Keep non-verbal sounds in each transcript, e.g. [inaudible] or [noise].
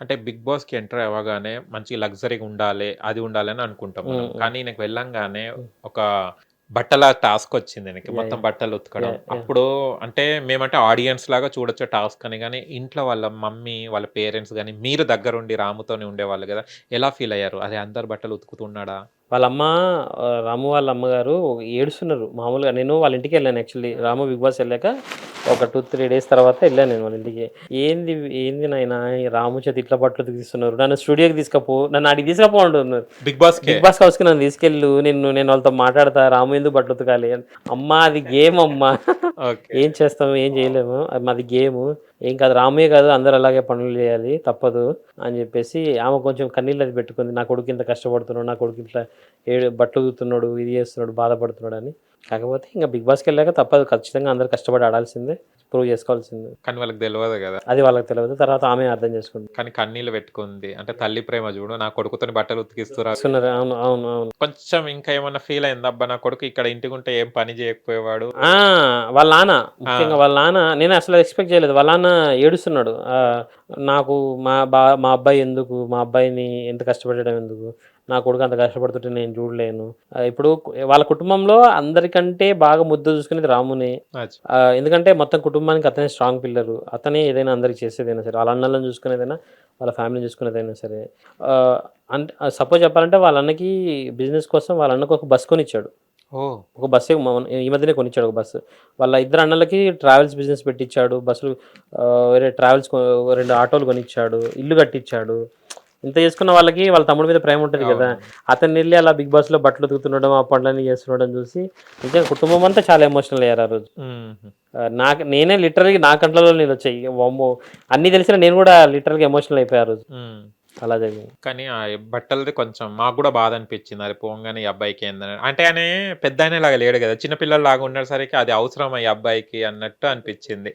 అంటే బిగ్ బాస్కి ఎంటర్ అవ్వగానే మంచి లగ్జరీగా ఉండాలి అది ఉండాలి అని అనుకుంటాం మనం. కానీ నాకు వెళ్ళంగానే. ఒక బట్టల టాస్క్ వచ్చింది నాకు మొత్తం. బట్టలు ఉతకడం. అప్పుడు అంటే మేమంటే ఆడియన్స్ లాగా చూడొచ్చు టాస్క్ అని కానీ ఇంట్లో వాళ్ళ మమ్మీ వాళ్ళ పేరెంట్స్ కానీ మీరు దగ్గరుండి రాముతోనే ఉండేవాళ్ళు కదా ఎలా ఫీల్ అయ్యారు అదే అందరు బట్టలు ఉతుకుతున్నాడా వాళ్ళ అమ్మ ఆ, రాము వాళ్ళ అమ్మగారు ఏడుస్తున్నారు. మామూలుగా నేను వాళ్ళ ఇంటికి వెళ్ళాను యాక్చువల్లీ. రాము బిగ్ బాస్ వెళ్ళాక ఒక టూ త్రీ డేస్ తర్వాత వెళ్ళాను నేను వాళ్ళ ఇంటికి. ఏంది ఏంది నాయన రాము చేతి ఇట్లా బట్టలు తీస్తున్నారు. నన్ను స్టూడియోకి తీసుకపో నన్ను అడిగి తీసుకపో అంటున్నారు. బిగ్ బాస్ బిగ్ బాస్ హౌస్కి నన్ను తీసుకెళ్ళు నేను నేను వాళ్ళతో మాట్లాడతా రాము ఎందుకు బట్టలు ఉతకాలి అమ్మా అది గేమ్ అమ్మా. [laughs] ఏం చేస్తాము ఏం చేయలేము. అది మాది గేమ్. ఏం కాదు రామే కాదు అందరూ అలాగే పనులు చేయాలి తప్పదు అని చెప్పేసి ఆమె కొంచెం కన్నీళ్ళు అది పెట్టుకుంది. నా కొడుకు ఇంత కష్టపడుతున్నాడు నా కొడుకు ఇట్లా ఏడు బట్టలు దుతున్నాడు ఇది చేస్తున్నాడు బాధపడుతున్నాడు అని. కాకపోతే ఇంకా బిగ్ బాస్కి వెళ్ళాక తప్పదు ఖచ్చితంగా అందరు కష్టపడి ఆడాల్సిందే. ప్రూవ్ చేసుకోవాల్సిందే. కానీ వాళ్ళకి తెలియదు కదా. అది వాళ్ళకి తెలియదు తర్వాత ఆమె అర్థం చేసుకుంది. కానీ కన్నీళ్ళు పెట్టుకుంది. అంటే తల్లి ప్రేమ చూడు నా కొడుకుతో బట్టలు ఉతికిస్తురా చేసుకున్నారు అవును అవును అవును. కొంచెం ఇంకా ఏమన్నా ఫీల్ అయింది? అబ్బా నా కొడుకు ఇక్కడ ఇంటికి ఉంటే ఏం పని చేయకపోయేవాడు? ఆ, వాళ్ళ నాన్న ముఖ్యంగా వాళ్ళ నాన్న నేను అసలు ఎక్స్పెక్ట్ చేయలేదు. వాళ్ళ నాన్న ఏడుస్తున్నాడు. నాకు మా బా మా అబ్బాయి ఎందుకు? మా అబ్బాయిని ఎంత కష్టపెట్టడం ఎందుకు? నా కొడుకు అంత కష్టపడుతుంటే నేను చూడలేను. ఇప్పుడు వాళ్ళ కుటుంబంలో అందరికంటే బాగా ముద్ద చూసుకునేది రామునే. ఎందుకంటే మొత్తం కుటుంబానికి అతనే స్ట్రాంగ్ పిల్లరు అతనే ఏదైనా అందరికి చేసేదైనా సరే వాళ్ళ అన్నలను చూసుకునేదైనా వాళ్ళ ఫ్యామిలీని చూసుకునేదైనా సరే. అంటే సపోజ్ చెప్పాలంటే వాళ్ళ అన్నకి బిజినెస్ కోసం వాళ్ళ అన్నకు ఒక బస్ కొనిచ్చాడు. ఒక బస్సు మన- ఈ మధ్యనే కొనిచ్చాడు ఒక బస్సు వాళ్ళ ఇద్దరు అన్నలకి ట్రావెల్స్ బిజినెస్ పెట్టించాడు బస్సులు వేరే ట్రావెల్స్ రెండు ఆటోలు కొనిచ్చాడు. ఇల్లు కట్టించాడు ఇంత చేసుకున్న వాళ్ళకి వాళ్ళ తమ్ముడి మీద ప్రేమ ఉంటుంది కదా. అతన్ని వెళ్ళి అలా బిగ్ బాస్లో బట్టలు ఉతుకుతుండడం ఆ పనులన్నీ చేస్తుండడం చూసి నిజంగా కుటుంబం అంతా చాలా ఎమోషనల్ అయ్యారు ఆ రోజు. నాకు నేనే లిటరల్గా నా కంట్లలో నేను వచ్చాయి అన్ని తెలిసిన నేను కూడా లిటరల్గా ఎమోషనల్ అయిపోయా ఆ రోజు. అలా జరిగింది. కానీ ఆ బట్టలది కొంచెం మాకు కూడా బాధ అనిపించింది. అది పోగానే ఈ అబ్బాయికి ఏందని. అంటే ఆయన పెద్ద లాగా లేడు కదా. చిన్న పిల్లల లాగా ఉండేసరికి అది అవసరం ఈ అబ్బాయికి అన్నట్టు అనిపించింది.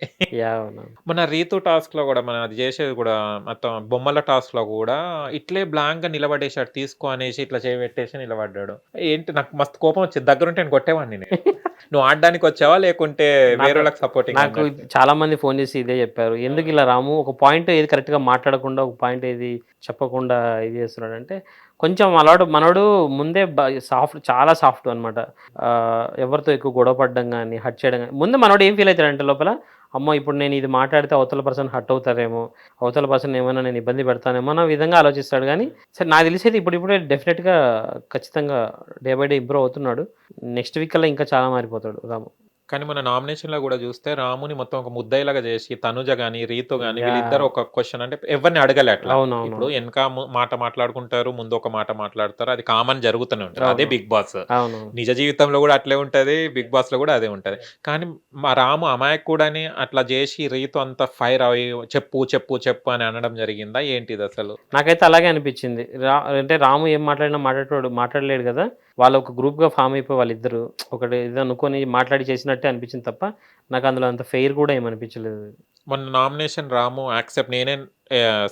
మన రీతు టాస్క్లో కూడా మనం అది చేసేది కూడా మొత్తం బొమ్మల టాస్క్లో కూడా ఇట్లే బ్లాంక్గా నిలబడేసాడు తీసుకో అనేసి ఇట్లా చేయబెట్టేసి నిలబడ్డాడు. ఏంటి? నాకు మస్తు కోపం వచ్చింది. దగ్గరుంటే నేను కొట్టేవాడిని నేను. [laughs] నువ్వు ఆడడానికి వచ్చావా? లేకుంటే వేరే వాళ్ళకి సపోర్టింగ్ నాకు చాలా మంది ఫోన్ చేసి ఇదే చెప్పారు. ఎందుకు ఇలా రాము? ఒక పాయింట్ ఏది కరెక్ట్గా మాట్లాడకుండా ఒక పాయింట్ ఏది చెప్పకుండా ఇది చేస్తున్నాడు అంటే కొంచెం అలవాటు మనోడు ముందే సాఫ్ట్ చాలా సాఫ్ట్ అనమాట ఎవరితో ఎక్కువ గొడవ పడడం కానీ హట్ చేయడం కానీ ముందు మనోడు ఏం ఫీల్ అవుతాడంటే లోపల అమ్మో ఇప్పుడు నేను ఇది మాట్లాడితే అవతల పర్సన్ హట్ అవుతారేమో అవతల పర్సన్ ఏమైనా నేను ఇబ్బంది పెడతానేమో అన్న విధంగా ఆలోచిస్తాడు కానీ సరే నాకు తెలిసేది ఇప్పుడు ఇప్పుడే డెఫినెట్గా ఖచ్చితంగా డే బై డే ఇంప్రూవ్ అవుతున్నాడు. నెక్స్ట్ వీక్ కల్లా ఇంకా చాలా మారిపోతాడు రాము. కానీ మన నామినేషన్లో కూడా చూస్తే రాముని మొత్తం ఒక ముద్దయిలాగా చేసి తనుజ గాని రీతు గాని. వీళ్ళిద్దరు ఒక క్వశ్చన్ అంటే ఎవరిని అడగలే అట్లా. ఇప్పుడు వెనక మాట మాట్లాడుకుంటారు ముందు ఒక మాట మాట్లాడతారు అది కామన్ జరుగుతూనే ఉంటుంది. అదే. బిగ్ బాస్ అవును నిజ జీవితంలో కూడా అట్లే ఉంటది బిగ్ బాస్లో కూడా అదే ఉంటది. కానీ మా రాము అమాయక్ కూడాని అట్లా చేసి రీతు అంత ఫైర్ అవి చెప్పు చెప్పు చెప్పు అని అనడం జరిగిందా? ఏంటిది అసలు? నాకైతే అలాగే అనిపించింది. రా అంటే రాము ఏం మాట్లాడినా మాట్లాడేవాడు మాట్లాడలేడు కదా. వాళ్ళు ఒక గ్రూప్గా ఫామ్ అయిపోయి వాళ్ళిద్దరు ఒకటి ఇది అనుకొని మాట్లాడి చేసినట్టే అనిపించింది తప్ప నాకు అందులో అంత ఫెయిర్ కూడా ఏం అనిపించలేదు. మొన్న నామినేషన్ రాము యాక్సెప్ట్ నేనే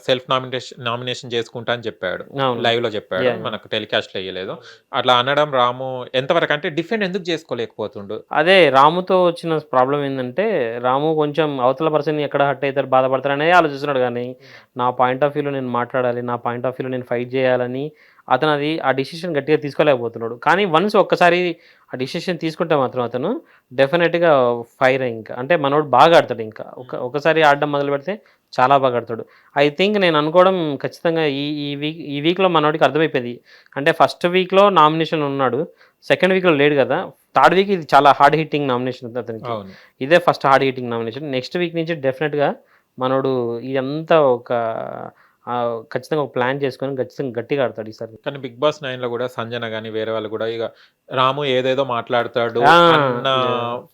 సెల్ఫ్ నామినేషన్ నామినేషన్ చేసుకుంటా అని చెప్పాడు. లైవ్లో చెప్పాడు. మనకు టెలికాస్ట్ వేయలేదు అట్లా అనడం రాము ఎంతవరకు అంటే డిఫెండ్ ఎందుకు చేసుకోలేకపోతుండు? అదే రాముతో వచ్చిన ప్రాబ్లం ఏంటంటే రాము కొంచెం అవతల పర్సన్ ఎక్కడ హట్ అవుతారు బాధపడతారు అనేది ఆలోచిస్తున్నాడు కానీ నా పాయింట్ ఆఫ్ వ్యూలో నేను మాట్లాడాలి నా పాయింట్ ఆఫ్ వ్యూలో నేను ఫైట్ చేయాలని అతను అది ఆ డిసిషన్ గట్టిగా తీసుకోలేకపోతున్నాడు. కానీ వన్స్ ఒక్కసారి ఆ డిసిషన్ తీసుకుంటే మాత్రం అతను డెఫినెట్గా ఫైర్ ఇంకా. అంటే మనోడు బాగా ఆడతాడు ఇంకా. ఒక ఒకసారి ఆడడం మొదలు పెడితే చాలా బాగా ఆడతాడు. ఐ థింక్ నేను అనుకోవడం ఖచ్చితంగా ఈ ఈ వీక్ ఈ వీక్లో మనోడికి అర్థమైపోయింది. అంటే ఫస్ట్ వీక్లో నామినేషన్ ఉన్నాడు. సెకండ్ వీక్లో లేడు కదా. థర్డ్ వీక్ ఇది చాలా హార్డ్ హిట్టింగ్ నామినేషన్ అతనికి. ఇదే first hard hitting nomination next week నుంచి డెఫినెట్గా మనోడు ఇదంతా ఒక ఖచ్చితంగా ఒక ప్లాన్ చేసుకొని ఖచ్చితంగా గట్టిగా ఆడతాడు ఈసారి కానీ బిగ్ బాస్ నైన్లో కూడా సంజన గానీ వేరే వాళ్ళు కూడా ఇక రాము ఏదేదో మాట్లాడతాడు.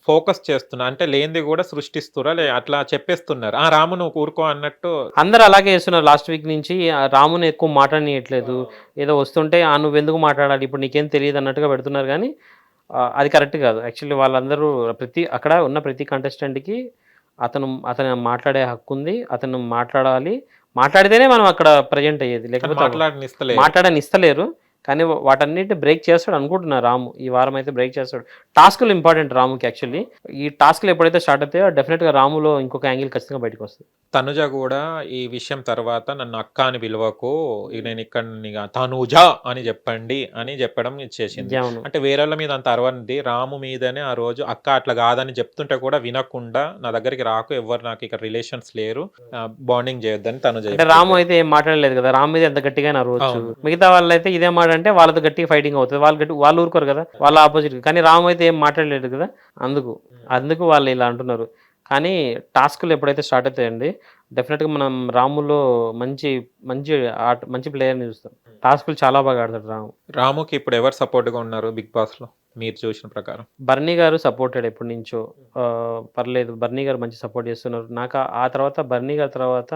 ఫోకస్ చేస్తున్నా. అంటే లేనిది కూడా సృష్టిస్తురా లే అట్లా చెప్పేస్తున్నారు. ఆ రాము నువ్వు ఊరుకో అన్నట్టు అందరూ అలాగే చేస్తున్నారు లాస్ట్ వీక్ నుంచి. రాముని ఎక్కువ మాట్లాడనీయట్లేదు. ఏదో వస్తుంటే ఆ నువ్వు ఎందుకు మాట్లాడాలి? ఇప్పుడు నీకేం తెలియదు అన్నట్టుగా పెడుతున్నారు కానీ అది కరెక్ట్ కాదు. యాక్చువల్లీ వాళ్ళందరూ ప్రతి అక్కడ ఉన్న ప్రతి కంటెస్టెంట్కి అతను అతను మాట్లాడే హక్కు ఉంది అతను మాట్లాడాలి. మాట్లాడితేనే మనం అక్కడ ప్రజెంట్ అయ్యేది. లేకపోతే మాట్లాడనిస్తలే మాట్లాడని ఇస్తలేరు కానీ వాటన్నిటిని బ్రేక్ చేస్తాడు అనుకుంటున్నా రాము. ఈ వారం అయితే బ్రేక్ చేస్తాడు. టాస్క్లు ఇంపార్టెంట్ రాముకి యాక్చువల్లీ ఈ టాస్క్లు ఎప్పుడైతే స్టార్ట్ అవుతాయో డెఫినెట్గా రాములో ఇంకొక యాంగిల్ ఖచ్చితంగా బయటకు వస్తుంది. తనుజ కూడా ఈ విషయం తర్వాత నన్ను అక్క అని పిలవకు ఇక నేను ఇక్కడ తనుజ అని చెప్పండి అని చెప్పడం ఇచ్చేసింది అవును. అంటే వేరే వాళ్ళ మీద అంత అరవంది. రాము మీదనే ఆ రోజు అక్క అట్లా కాదని చెప్తుంటే కూడా వినకుండా నా దగ్గరికి రాకు ఎవరు నాకు ఇక్కడ రిలేషన్స్ లేరు. బాండింగ్ చేయొద్దని తనుజ అంటే రాము అయితే ఏం మాట్లాడలేదు కదా. రాము మీద ఎంత గట్టిగా అరవచ్చు అవును. మిగతా వాళ్ళు అయితే ఇదే మాట అంటే వాళ్ళతో గట్టిగా ఫైటింగ్ అవుతుంది. వాళ్ళు గట్టి వాళ్ళు ఊరుకోరు కదా. వాళ్ళ ఆపోజిట్ కానీ రాము అయితే ఏం మాట్లాడలేదు కదా. అందుకు. అందుకు వాళ్ళు ఇలా అంటున్నారు. కానీ టాస్క్లు ఎప్పుడైతే స్టార్ట్ అవుతాయండి డెఫినెట్గా మనం రాములో మంచి మంచి ఆట మంచి ప్లేయర్ని చూస్తాం. టాస్క్లు చాలా బాగా ఆడతాడు రాము. రాముకి ఇప్పుడు ఎవరు సపోర్ట్గా ఉన్నారు బిగ్ బాస్లో? మీరు చూసిన ప్రకారం. బర్నీ గారు సపోర్టెడ్ ఎప్పటి నుంచో. పర్లేదు. బర్నీ గారు మంచి సపోర్ట్ చేస్తున్నారు. నాకు ఆ తర్వాత బర్నీ గారి తర్వాత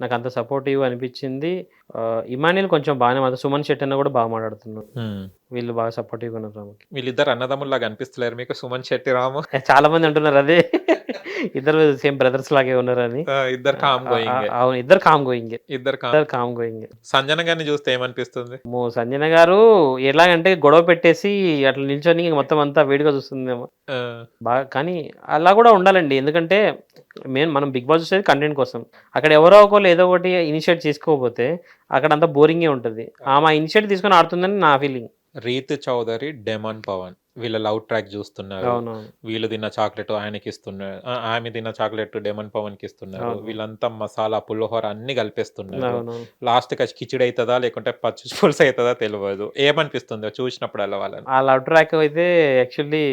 నాకు అంత సపోర్టివ్ అనిపించింది ఇమానియల్ కొంచెం బాగానే మాట్లాడు సుమన్ శెట్టి అన్న కూడా బాగా మాట్లాడుతున్నారు వీళ్ళు బాగా సపోర్టివ్గా ఉన్నారు రాముకి. వీళ్ళిద్దరు అన్నదమ్ముల్లాగా అనిపిస్తలేరు మీకు? సుమన్ శెట్టి రాము? చాలా మంది అంటున్నారు అదే. ఇద్దరు సేమ్ బ్రదర్స్ లాగే ఉన్నారని. ఇద్దరు కామ్ గోయింగ్ అవును ఇద్దరు కామ్ గోయింగ్ ఇద్దరు కామ్ గోయింగ్ సంజన గారిని చూస్తే ఏమనిపిస్తుంది? మో సంజన గారు ఎలాగంటే గొడవ పెట్టేసి అట్లా నిల్చొని మొత్తం అంతా వేడిగా చూస్తుందేమో. బాగా కానీ అలా కూడా ఉండాలండి. ఎందుకంటే మెయిన్ మనం బిగ్ బాస్ చూసేది కంటెంట్ కోసం. అక్కడ ఎవరో ఒకరు ఏదో ఒకటి ఇనిషియేట్ చేసుకోకపోతే అక్కడ అంతా బోరింగే ఉంటుంది. ఆమె ఇనిషియేట్ తీసుకొని ఆడుతుందని నా ఫీలింగ్ రీతు చౌదరి డెమన్ పవన్. వీళ్ళ లవ్ ట్రాక్ చూస్తున్నారు. వీళ్ళు తిన్న చాక్లెట్ ఆయనకి ఇస్తున్నారు. ఆమె తిన్న చాక్లెట్ డెమన్ పవన్కి ఇస్తున్నారు. వీళ్ళంతా మసాలా పుల్లహోర అన్ని కలిపేస్తున్నారు. లాస్ట్కి కిచిడి అవుతుందా లేకుంటే పచ్చి పులుసు అవుతుందా తెలియదు. ఏమనిపిస్తుంది చూసినప్పుడు అలా వాళ్ళని? ఆ లవ్ ట్రాక్ అయితే యాక్చువల్లీ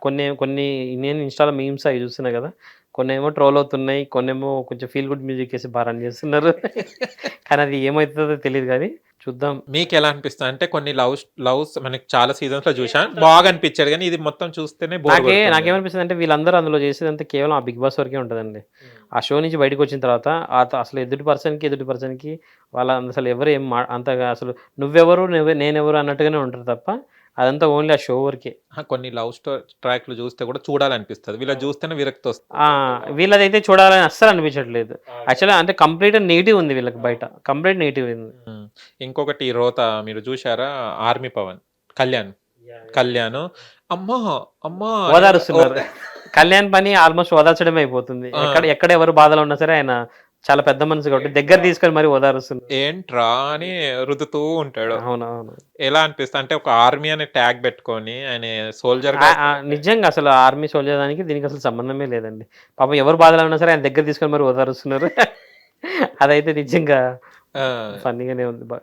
కొన్ని కొన్ని నేను ఇన్స్టాలో మీమ్స్ అవి చూస్తున్నా కదా కొన్ని ఏమో ట్రోల్ అవుతున్నాయి కొన్ని ఏమో కొంచెం ఫీల్ గుడ్ మ్యూజిక్ వేసి బాగా రన్ చేస్తున్నారు. [laughs] కానీ అది ఏమవుతుందో తెలియదు కానీ చూద్దాం. మీకు ఎలా అనిపిస్తుంది? అంటే కొన్ని లవ్ లవ్స్ మనకి చాలా సీజన్స్లో చూసాం. బాగా అనిపించాడు కానీ ఇది మొత్తం చూస్తేనే నాకే. నాకేమనిపిస్తుంది అంటే వీళ్ళందరూ అందులో చేసేదంతా కేవలం ఆ బిగ్ బాస్ వరకే ఉంటుందండి. ఆ షో నుంచి బయటకు వచ్చిన తర్వాత అసలు ఎదుటి పర్సన్కి ఎదుటి పర్సన్కి వాళ్ళ అసలు ఎవరు ఏం మా అంతగా అసలు నువ్వెవరు నువ్వే నేనెవరు అన్నట్టుగానే ఉంటారు తప్ప అదంతా ఓన్లీ ఆ షో వరకే. కొన్ని లవ్ స్టోరీ ట్రాక్లు చూస్తే కూడా చూడాలనిపిస్తుంది. వీళ్ళ చూస్తేనే విరక్తి వస్తుంది ఆ, వీళ్ళదైతే చూడాలని అస్సలు అనిపించట్లేదు యాక్చువల్గా అంటే కంప్లీట్ నెగిటివ్ ఉంది వీళ్ళకి బయట. కంప్లీట్ నెగిటివ్ ఉంది. ఇంకొకటి రోత మీరు చూసారా ఆర్మీ పవన్. కళ్యాణ్. కళ్యాణ్. అమ్మా అమ్మా. ఓదారుస్తున్నారు. కళ్యాణ్ పని ఆల్మోస్ట్ ఓదార్చడమే అయిపోతుంది. ఎక్కడ ఎక్కడ ఎవరు బాధలో ఉన్నా సరే ఆయన చాలా పెద్ద మనసు కాబట్టి దగ్గర తీసుకొని మరి ఓదారుస్తున్నారు ఏంట్రా అని రుదుతూ ఉంటాడు. అవునవును. ఎలా అనిపిస్తుంది అంటే ఒక ఆర్మీ అనే ట్యాగ్ పెట్టుకొని ఆయన సోల్జర్ నిజంగా అసలు ఆర్మీ సోల్జర్ దానికి దీనికి అసలు సంబంధమే లేదండి. పాపం ఎవరు బాధలో ఉన్నా సరే ఆయన దగ్గర తీసుకొని మరి ఓదారుస్తున్నారు. [laughs] అదైతే నిజంగా ఫన్నీగానే ఉంది బా